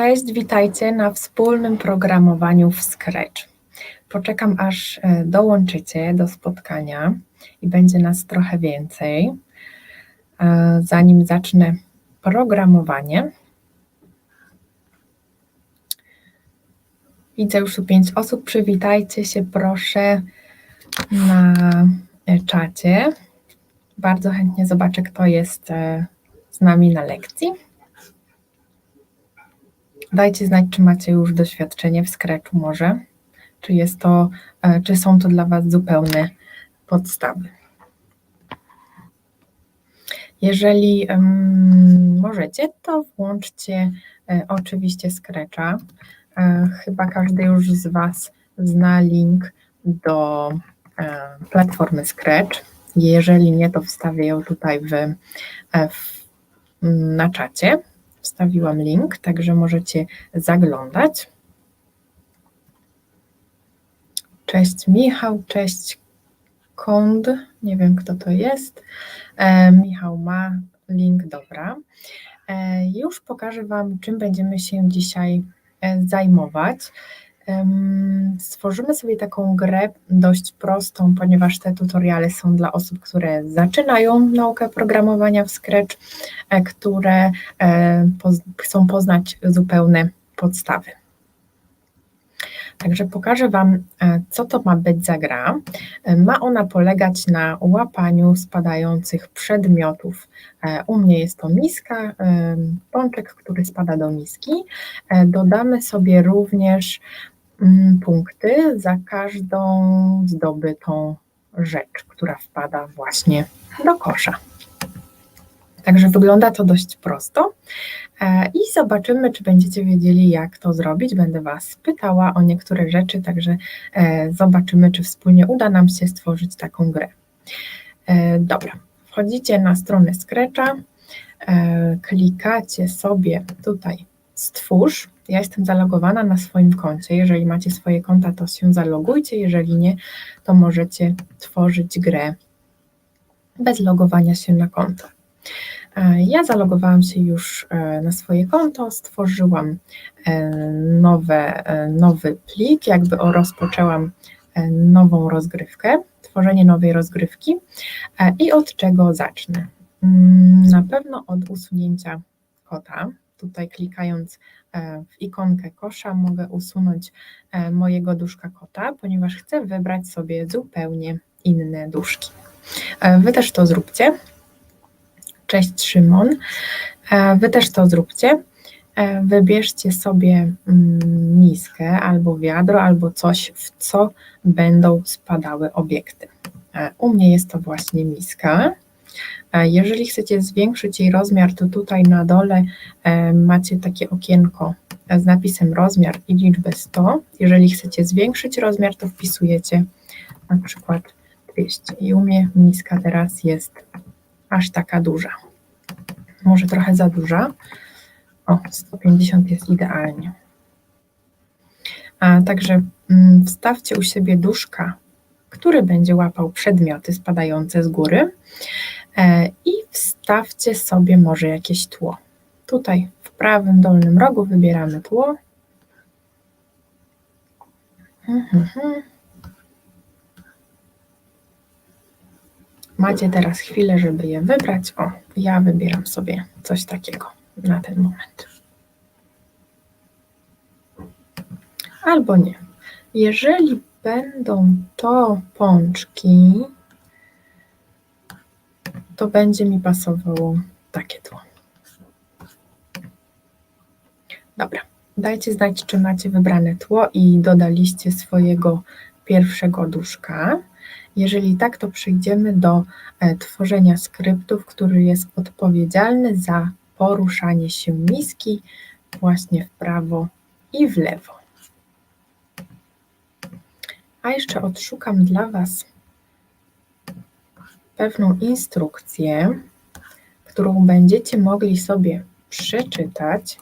Cześć, witajcie na wspólnym programowaniu w Scratch. Poczekam aż e, dołączycie do spotkania i będzie nas trochę więcej, e, zanim zacznę programowanie. Widzę już tu pięć osób. Przywitajcie się proszę na e, czacie. Bardzo chętnie zobaczę, kto jest z nami na lekcji. Dajcie znać, czy macie już doświadczenie w Scratchu może, czy, jest to, e, czy są to dla Was zupełne podstawy. Jeżeli możecie, to włączcie e, oczywiście Scratcha. E, chyba każdy już z Was zna link do platformy Scratch. Jeżeli nie, to wstawię ją tutaj w, w, na czacie. Wstawiłam link, także możecie zaglądać. Cześć Michał, cześć Kond, nie wiem kto to jest. E, Michał ma link, dobra. E, już pokażę Wam, czym będziemy się dzisiaj e, zajmować. Stworzymy sobie taką grę dość prostą, ponieważ te tutoriale są dla osób, które zaczynają naukę programowania w Scratch, e, które e, chcą poznać zupełne podstawy. Także pokażę Wam, e, co to ma być za gra. Ma ona polegać na łapaniu spadających przedmiotów. U mnie jest to miska, pączek, który spada do miski. Dodamy sobie również punkty za każdą zdobytą rzecz, która wpada właśnie do kosza. Także wygląda to dość prosto e, i zobaczymy, czy będziecie wiedzieli, jak to zrobić. Będę Was pytała o niektóre rzeczy, także e, zobaczymy, czy wspólnie uda nam się stworzyć taką grę. E, dobra, wchodzicie na stronę Scratcha, klikacie sobie tutaj stwórz ja jestem zalogowana na swoim koncie. Jeżeli macie swoje konta, to się zalogujcie. Jeżeli nie, to możecie tworzyć grę bez logowania się na konto. E, ja zalogowałam się już e, na swoje konto, stworzyłam e, nowe, nowy plik, jakby rozpoczęłam nową rozgrywkę, tworzenie nowej rozgrywki. I od czego zacznę? Mm, na pewno od usunięcia kota. Tutaj klikając E, w ikonkę kosza mogę usunąć e, mojego duszka kota, ponieważ chcę wybrać sobie zupełnie inne duszki. E, wy też to zróbcie. Cześć Szymon. Wy też to zróbcie. Wybierzcie sobie mm, miskę albo wiadro, albo coś, w co będą spadały obiekty. U mnie jest to właśnie miska. Jeżeli chcecie zwiększyć jej rozmiar, to tutaj na dole e, macie takie okienko z napisem rozmiar i liczbę 100. Jeżeli chcecie zwiększyć rozmiar, to wpisujecie na przykład 200. I u mnie miska teraz jest aż taka duża. Może trochę za duża. O, 150 jest idealnie. A także mm, wstawcie u siebie duszka, który będzie łapał przedmioty spadające z góry. E, i wstawcie sobie może jakieś tło. Tutaj w prawym dolnym rogu wybieramy tło. Macie teraz chwilę, żeby je wybrać. O, ja wybieram sobie coś takiego na ten moment. Albo nie. Jeżeli będą to pączki, to będzie mi pasowało takie tło. Dobra, dajcie znać, czy macie wybrane tło i dodaliście swojego pierwszego duszka. Jeżeli tak, to przejdziemy do e, tworzenia skryptów, który jest odpowiedzialny za poruszanie się miski właśnie w prawo i w lewo. A jeszcze odszukam dla Was pewną instrukcję, którą będziecie mogli sobie przeczytać,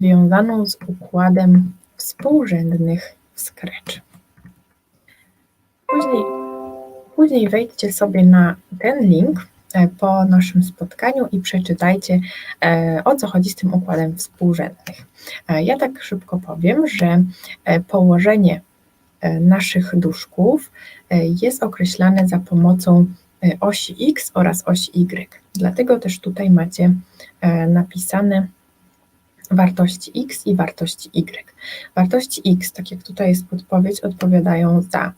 związaną z układem współrzędnych w Scratch. Później, później wejdźcie sobie na ten link e, po naszym spotkaniu i przeczytajcie, e, o co chodzi z tym układem współrzędnych. Ja tak szybko powiem, że położenie naszych duszków jest określane za pomocą osi X oraz osi Y. Dlatego też tutaj macie napisane wartości X i wartości Y. Wartości X, tak jak tutaj jest podpowiedź, odpowiadają za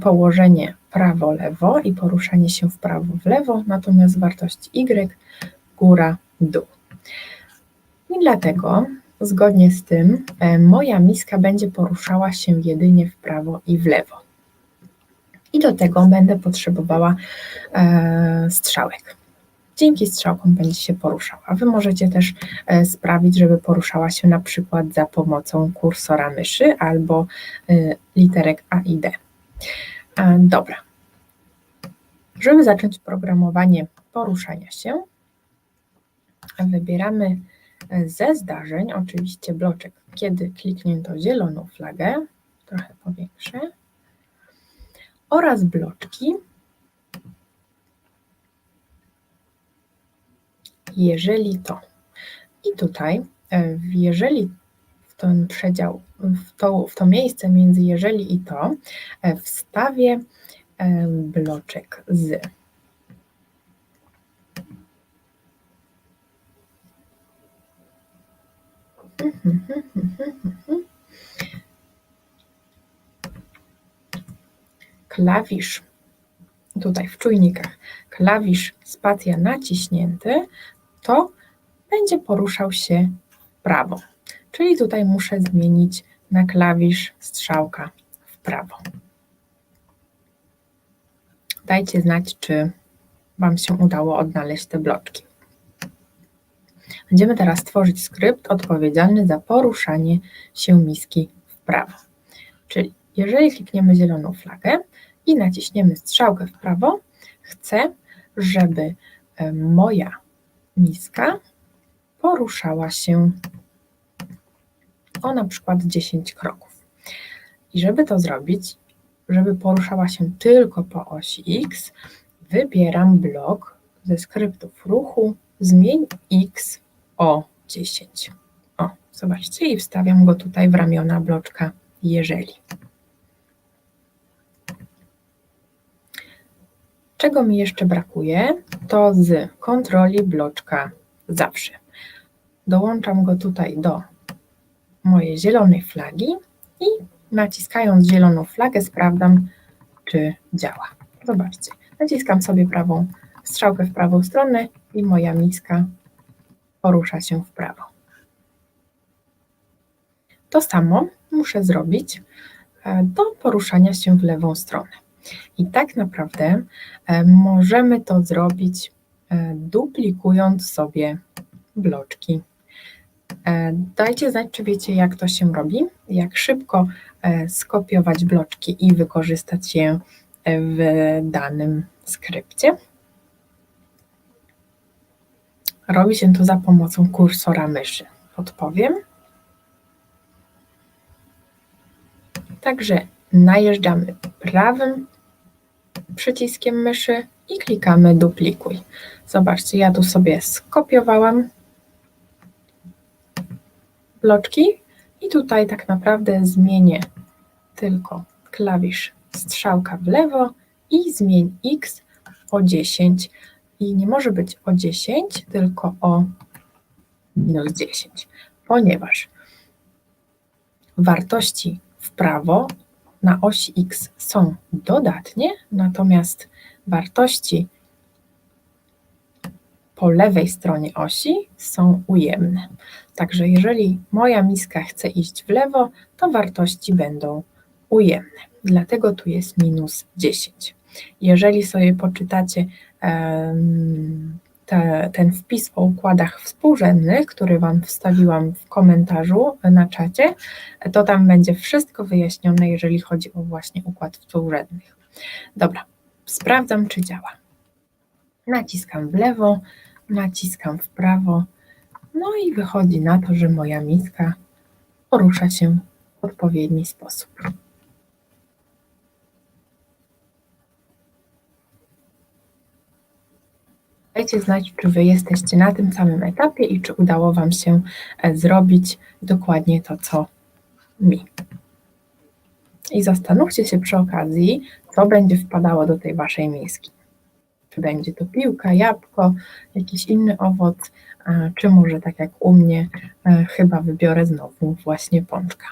położenie prawo-lewo i poruszanie się w prawo w lewo, natomiast wartość y góra dół. I dlatego zgodnie z tym e, moja miska będzie poruszała się jedynie w prawo i w lewo. I do tego będę potrzebowała e, strzałek. Dzięki strzałkom będzie się poruszała. Wy możecie też e, sprawić, żeby poruszała się na przykład za pomocą kursora myszy albo literek A i D. Dobra. Żeby zacząć programowanie poruszania się, wybieramy e, ze zdarzeń, oczywiście bloczek, kiedy kliknięto zieloną flagę, trochę powiększę, oraz bloczki, jeżeli to. I tutaj, e, jeżeli w ten przedział, w to, w to miejsce między jeżeli i to, e, wstawię bloczek z. Klawisz, tutaj w czujnikach, klawisz spacja naciśnięty, to będzie poruszał się w prawo. Czyli tutaj muszę zmienić na klawisz strzałka w prawo. Dajcie znać, czy Wam się udało odnaleźć te bloczki. Będziemy teraz tworzyć skrypt odpowiedzialny za poruszanie się miski w prawo. Jeżeli klikniemy zieloną flagę i naciśniemy strzałkę w prawo, chcę, żeby e, moja miska poruszała się o na przykład 10 kroków. I żeby to zrobić, żeby poruszała się tylko po osi X, wybieram blok ze skryptów ruchu zmień X o 10. O, zobaczcie i wstawiam go tutaj w ramiona bloczka jeżeli. Czego mi jeszcze brakuje, to z kontroli bloczka zawsze. Dołączam go tutaj do mojej zielonej flagi i naciskając zieloną flagę sprawdzam, czy działa. Zobaczcie, naciskam sobie prawą strzałkę w prawą stronę i moja miska porusza się w prawo. To samo muszę zrobić e, do poruszania się w lewą stronę. I tak naprawdę e, możemy to zrobić e, duplikując sobie bloczki E, dajcie znać, czy wiecie, jak to się robi, jak szybko skopiować bloczki i wykorzystać je w danym skrypcie. Robi się to za pomocą kursora myszy. Odpowiem. Także najeżdżamy prawym przyciskiem myszy i klikamy duplikuj. Zobaczcie, ja tu sobie skopiowałam bloczki i tutaj tak naprawdę zmienię tylko klawisz strzałka w lewo i zmień X o 10 i nie może być o 10, tylko o minus 10, ponieważ wartości w prawo na osi X są dodatnie, natomiast wartości po lewej stronie osi są ujemne. Także jeżeli moja miska chce iść w lewo, to wartości będą ujemne. Dlatego tu jest minus 10. Jeżeli sobie poczytacie te, ten wpis o układach współrzędnych, który Wam wstawiłam w komentarzu na czacie, to tam będzie wszystko wyjaśnione, jeżeli chodzi o właśnie układ współrzędnych. Dobra, sprawdzam, czy działa. Naciskam w lewo, naciskam w prawo, no i wychodzi na to, że moja miska porusza się w odpowiedni sposób. Dajcie znać, czy Wy jesteście na tym samym etapie i czy udało Wam się e, zrobić dokładnie to, co mi. I zastanówcie się przy okazji, co będzie wpadało do tej Waszej miski. Czy będzie to piłka, jabłko, jakiś inny owoc, czy może tak jak u mnie, e, chyba wybiorę znowu właśnie pączka.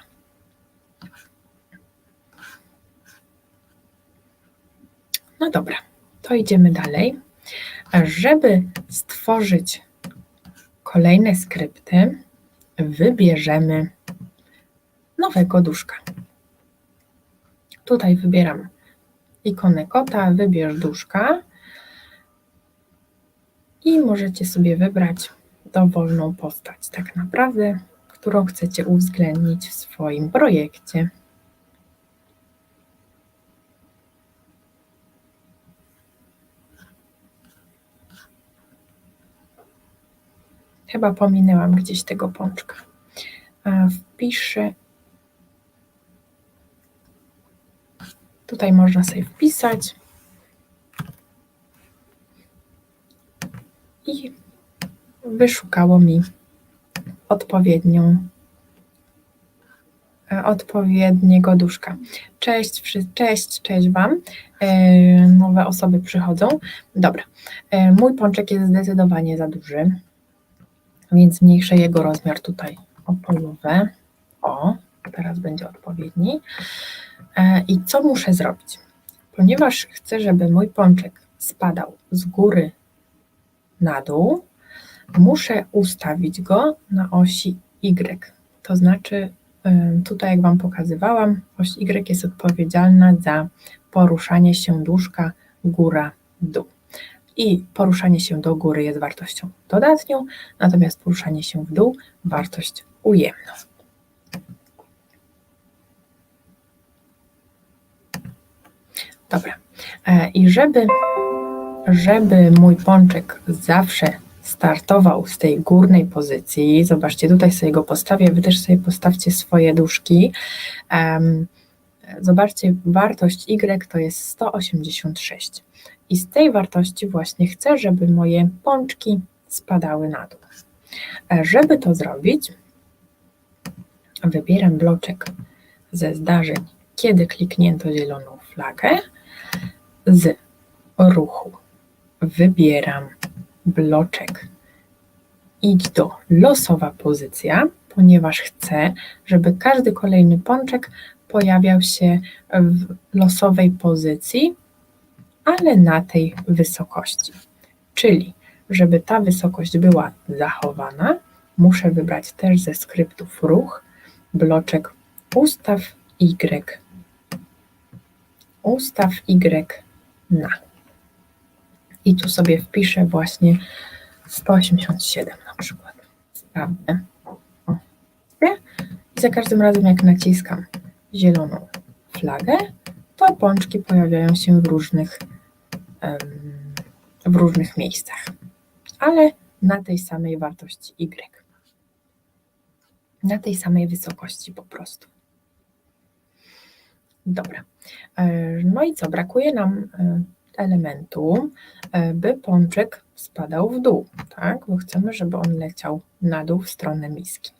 No dobra, to idziemy dalej. Żeby stworzyć kolejne skrypty, wybierzemy nowego duszka. Tutaj wybieram ikonę kota, wybierz duszka i możecie sobie wybrać dowolną postać, tak naprawdę, którą chcecie uwzględnić w swoim projekcie. Chyba pominęłam gdzieś tego pączka. Wpiszę. Tutaj można sobie wpisać. I wyszukało mi odpowiednią e, odpowiedniego duszka. Cześć, cześć, cześć Wam. E, nowe osoby przychodzą. Dobra. E, mój pączek jest zdecydowanie za duży więc zmniejszę jego rozmiar tutaj o połowę. O, teraz będzie odpowiedni. E, I co muszę zrobić? Ponieważ chcę, żeby mój pączek spadał z góry na dół, muszę ustawić go na osi Y. To znaczy, tutaj jak Wam pokazywałam, oś Y jest odpowiedzialna za poruszanie się duszka góra-dół i poruszanie się do góry jest wartością dodatnią, natomiast poruszanie się w dół wartość ujemną. Dobra. E, I żeby, żeby mój pączek zawsze startował z tej górnej pozycji, zobaczcie, tutaj sobie go postawię, wy też sobie postawcie swoje duszki. Zobaczcie, wartość Y to jest 186. I z tej wartości właśnie chcę, żeby moje pączki spadały na dół. E, żeby to zrobić, wybieram bloczek ze zdarzeń, kiedy kliknięto zieloną flagę. Z ruchu wybieram bloczek idź do losowa pozycja, ponieważ chcę, żeby każdy kolejny pączek pojawiał się w losowej pozycji ale na tej wysokości. Czyli, żeby ta wysokość była zachowana, muszę wybrać też ze skryptów ruch bloczek ustaw Y. Ustaw Y na. I tu sobie wpiszę właśnie 187 na przykład. Sprawdzę. I za każdym razem, jak naciskam zieloną flagę, to pączki pojawiają się w różnych w różnych miejscach, ale na tej samej wartości y. Na tej samej wysokości po prostu. Dobra. No i co? Brakuje nam elementu, by pączek spadał w dół, tak? Bo chcemy, żeby on leciał na dół w stronę miski.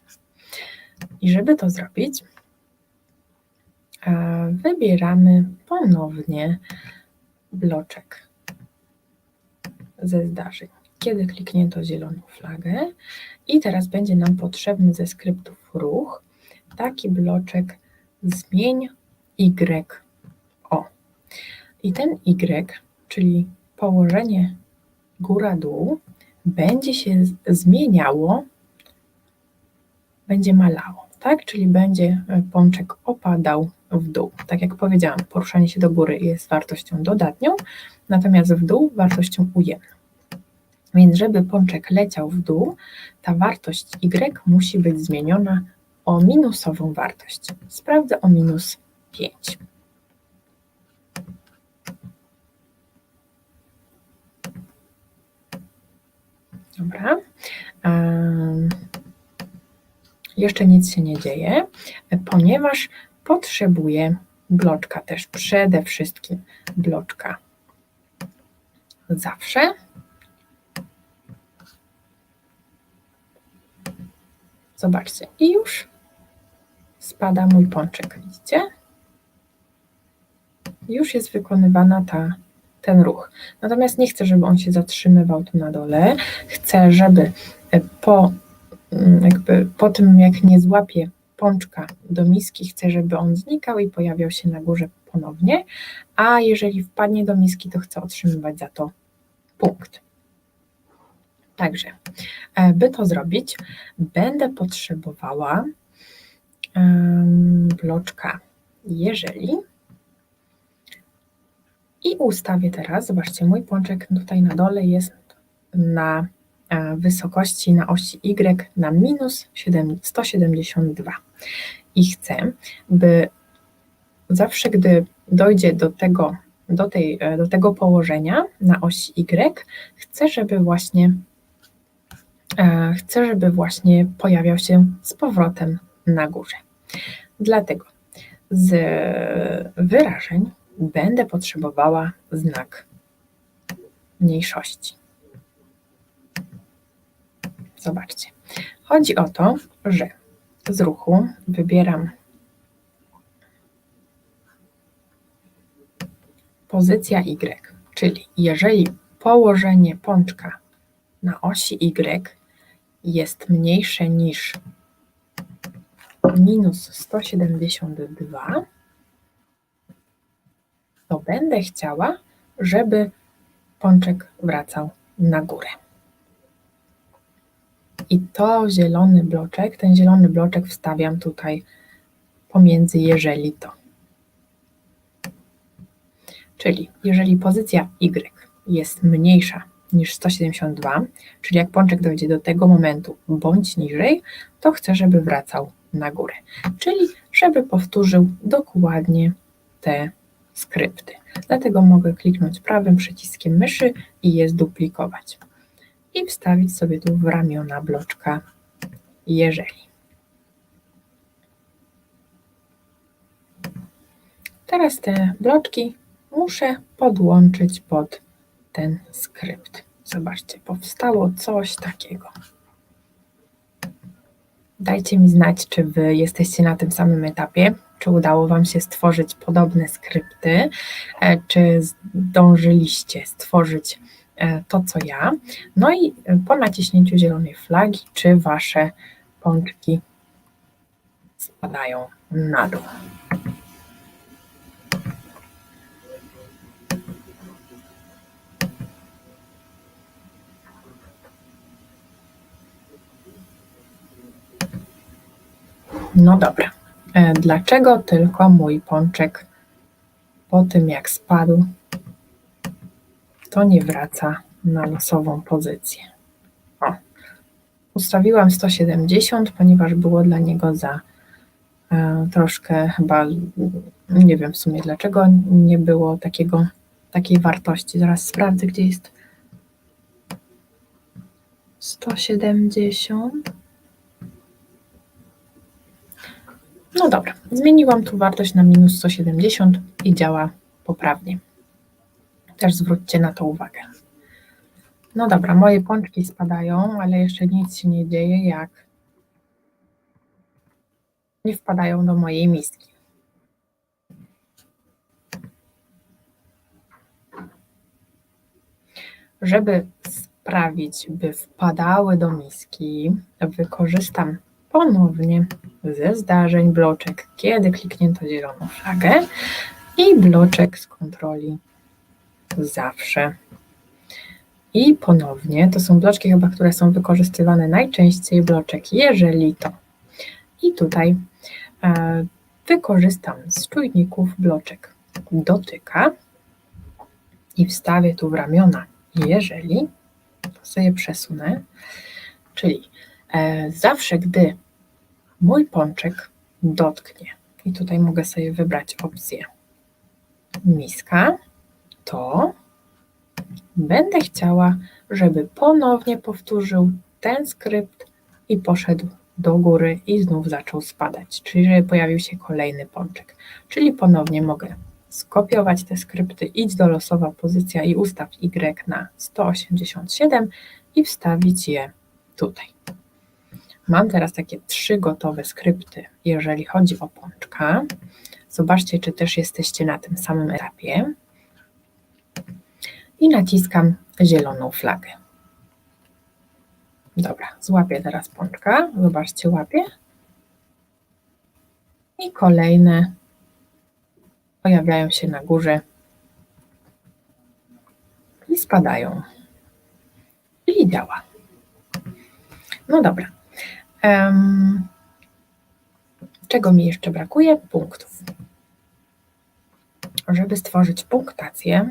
I żeby to zrobić, wybieramy ponownie bloczek ze zdarzeń. Kiedy kliknięto zieloną flagę i teraz będzie nam potrzebny ze skryptów ruch taki bloczek zmień Y o. I ten Y, czyli położenie góra-dół, będzie się zmieniało, będzie malało, tak? Czyli będzie e, pączek opadał w dół. Tak jak powiedziałam, poruszanie się do góry jest wartością dodatnią, natomiast w dół wartością ujemną. Więc żeby pączek leciał w dół, ta wartość y musi być zmieniona o minusową wartość. Sprawdzę o minus 5. Dobra. Jeszcze nic się nie dzieje, ponieważ potrzebuje bloczka też przede wszystkim bloczka zawsze. Zobaczcie, i już spada mój pączek, widzicie? Już jest wykonywana ta, ten ruch. Natomiast nie chcę, żeby on się zatrzymywał tu na dole. Chcę, żeby po, mm, jakby po tym, jak nie złapię pączka do miski, chcę, żeby on znikał i pojawiał się na górze ponownie, a jeżeli wpadnie do miski, to chcę otrzymywać za to punkt. Także, e, by to zrobić, będę potrzebowała bloczka jeżeli i ustawię teraz, zobaczcie, mój pączek tutaj na dole jest na wysokości na osi Y na minus 172 i chcę, by zawsze gdy dojdzie do tego, do, tej, e, do tego położenia na osi Y, chcę, żeby właśnie e, chcę, żeby właśnie pojawiał się z powrotem na górze. Dlatego z wyrażeń będę potrzebowała znak mniejszości. Zobaczcie. Chodzi o to, że z ruchu wybieram pozycja Y, czyli jeżeli położenie pączka na osi Y jest mniejsze niż minus 172, to będę chciała, żeby pączek wracał na górę. I to zielony bloczek, ten zielony bloczek wstawiam tutaj pomiędzy jeżeli to. Czyli jeżeli pozycja Y jest mniejsza niż 172, czyli jak pączek dojdzie do tego momentu bądź niżej, to chcę, żeby wracał na górę. Czyli żeby powtórzył dokładnie te skrypty. Dlatego mogę kliknąć prawym przyciskiem myszy i je zduplikować. I wstawić sobie tu w ramiona bloczka jeżeli. Teraz te bloczki muszę podłączyć pod ten skrypt. Zobaczcie, powstało coś takiego. Dajcie mi znać, czy Wy jesteście na tym samym etapie, czy udało Wam się stworzyć podobne skrypty, e, czy zdążyliście stworzyć to, co ja. No i po naciśnięciu zielonej flagi, czy Wasze pączki spadają na dół. No dobra. E, dlaczego tylko mój pączek po tym jak spadł, to nie wraca na losową pozycję? O, ustawiłam 170, ponieważ było dla niego za e, troszkę chyba, nie wiem w sumie dlaczego nie było takiego, takiej wartości. Zaraz sprawdzę, gdzie jest 170. No dobra, zmieniłam tu wartość na minus 170 i działa poprawnie. Też zwróćcie na to uwagę. No dobra, moje pączki spadają, ale jeszcze nic się nie dzieje, jak nie wpadają do mojej miski. Żeby sprawić, by wpadały do miski, wykorzystam ponownie ze zdarzeń bloczek, kiedy kliknięto zieloną flagę i bloczek z kontroli zawsze. I ponownie, to są bloczki chyba, które są wykorzystywane najczęściej, bloczek jeżeli to. I tutaj e, wykorzystam z czujników bloczek dotyka i wstawię tu w ramiona jeżeli, to sobie przesunę, czyli e, zawsze gdy mój pączek dotknie. I tutaj mogę sobie wybrać opcję miska, to będę chciała, żeby ponownie powtórzył ten skrypt i poszedł do góry i znów zaczął spadać, czyli żeby pojawił się kolejny pączek. Czyli ponownie mogę skopiować te skrypty, idź do losowa pozycja i ustaw Y na 187 i wstawić je tutaj. Mam teraz takie trzy gotowe skrypty, jeżeli chodzi o pączka. Zobaczcie, czy też jesteście na tym samym etapie. I naciskam zieloną flagę. Dobra, złapię teraz pączka. Zobaczcie, łapię. I kolejne pojawiają się na górze i spadają. I działa. No dobra. Um, czego mi jeszcze brakuje? Punktów. Żeby stworzyć punktację,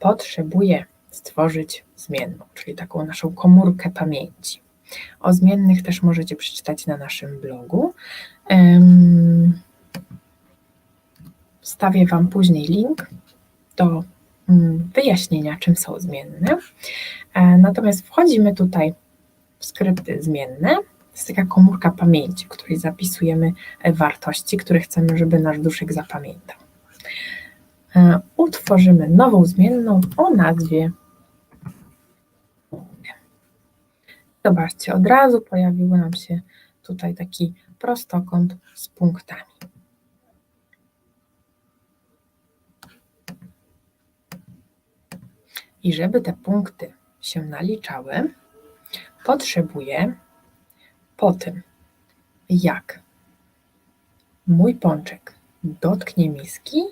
potrzebuję stworzyć zmienną, czyli taką naszą komórkę pamięci. O zmiennych też możecie przeczytać na naszym blogu. Wstawię Wam później link do mm, wyjaśnienia, czym są zmienne. E, natomiast wchodzimy tutaj w skrypty zmienne. To jest taka komórka pamięci, w której zapisujemy wartości, które chcemy, żeby nasz duszek zapamiętał. E, utworzymy nową zmienną o nazwie. Zobaczcie, od razu pojawił nam się tutaj taki prostokąt z punktami. I żeby te punkty się naliczały, potrzebuję po tym, jak mój pączek dotknie miski,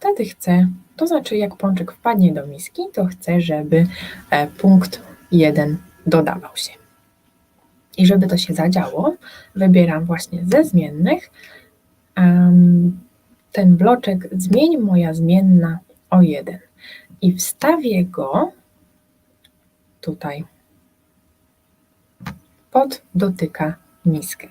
wtedy chcę, to znaczy jak pączek wpadnie do miski, to chcę, żeby e, punkt 1 dodawał się. I żeby to się zadziało, wybieram właśnie ze zmiennych ten bloczek zmień moja zmienna o 1 i wstawię go tutaj pod dotyka miskę.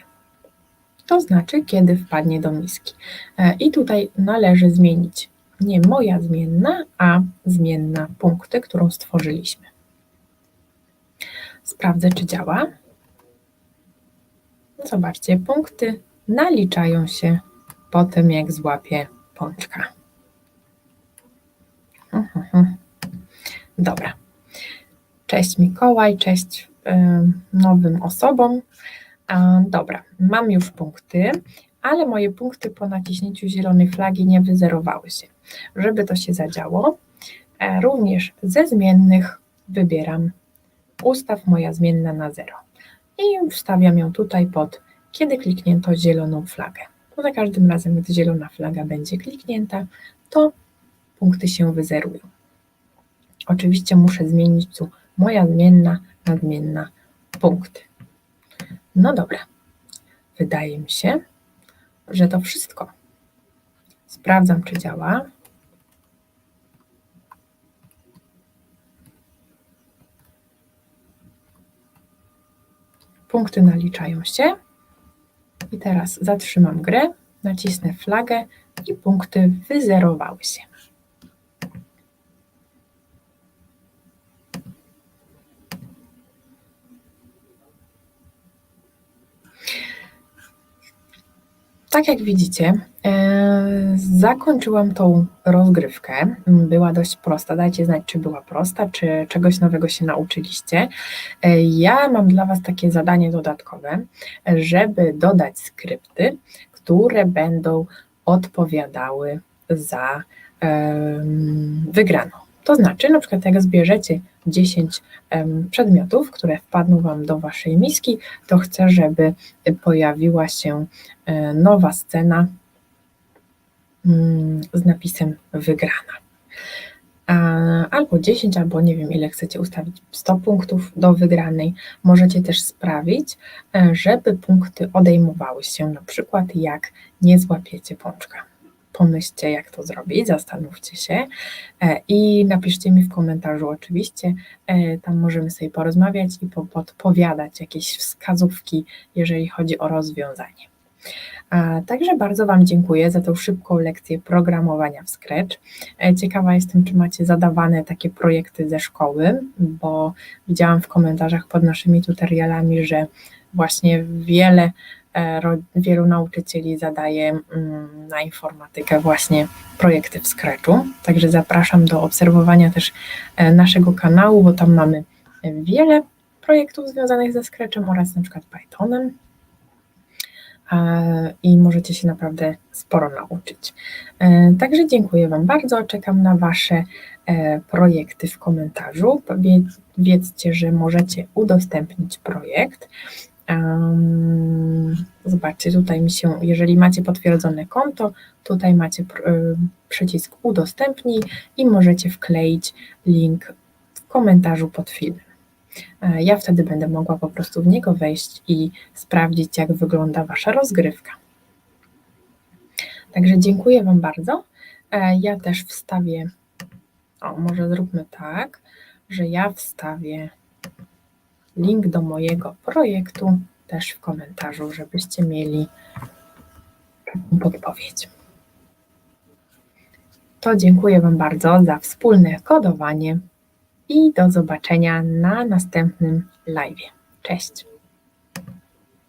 To znaczy, kiedy wpadnie do miski. E, I tutaj należy zmienić nie moja zmienna, a zmienna punkty, którą stworzyliśmy. Sprawdzę, czy działa. Zobaczcie, punkty naliczają się potem, jak złapię pączka. Mhm. Dobra. Cześć Mikołaj, cześć nowym osobom. Dobra, mam już punkty, ale moje punkty po naciśnięciu zielonej flagi nie wyzerowały się. Żeby to się zadziało, e, również ze zmiennych wybieram ustaw moja zmienna na 0 i wstawiam ją tutaj pod kiedy kliknięto zieloną flagę. To za każdym razem, gdy zielona flaga będzie kliknięta, to punkty się wyzerują. Oczywiście muszę zmienić tu moja zmienna, nadmienna, punkty. No dobra, wydaje mi się, że to wszystko. Sprawdzam, czy działa. Punkty naliczają się. I teraz zatrzymam grę, nacisnę flagę i punkty wyzerowały się. Tak jak widzicie, e, zakończyłam tą rozgrywkę. Była dość prosta. Dajcie znać, czy była prosta, czy czegoś nowego się nauczyliście. E, ja mam dla Was takie zadanie dodatkowe, żeby dodać skrypty, które będą odpowiadały za wygraną. To znaczy, na przykład jak zbierzecie 10 przedmiotów, które wpadną Wam do Waszej miski, to chcę, żeby pojawiła się e, nowa scena mm, z napisem wygrana. Albo 10, albo nie wiem ile chcecie ustawić 100 punktów do wygranej. Możecie też sprawić, e, żeby punkty odejmowały się, na przykład jak nie złapiecie pączka pomyślcie, jak to zrobić, zastanówcie się e, i napiszcie mi w komentarzu oczywiście. E, tam możemy sobie porozmawiać i podpowiadać jakieś wskazówki, jeżeli chodzi o rozwiązanie. Także bardzo Wam dziękuję za tą szybką lekcję programowania w Scratch. E, ciekawa jestem, czy macie zadawane takie projekty ze szkoły, bo widziałam w komentarzach pod naszymi tutorialami, że właśnie wiele wielu nauczycieli zadaje mm, na informatykę właśnie projekty w Scratchu. Także zapraszam do obserwowania też e, naszego kanału, bo tam mamy wiele projektów związanych ze Scratchem oraz na przykład Pythonem e, i możecie się naprawdę sporo nauczyć. E, Także dziękuję Wam bardzo, czekam na Wasze e, projekty w komentarzu. Wie- Wiedzcie, że możecie udostępnić projekt. Zobaczcie, tutaj mi się, jeżeli macie potwierdzone konto, tutaj macie y, przycisk udostępnij i możecie wkleić link w komentarzu pod filmem. E, Ja wtedy będę mogła po prostu w niego wejść i sprawdzić, jak wygląda Wasza rozgrywka. Także dziękuję Wam bardzo. E, Ja też wstawię, o może zróbmy tak, że ja wstawię link do mojego projektu też w komentarzu, żebyście mieli podpowiedź. To dziękuję Wam bardzo za wspólne kodowanie i do zobaczenia na następnym live. Cześć.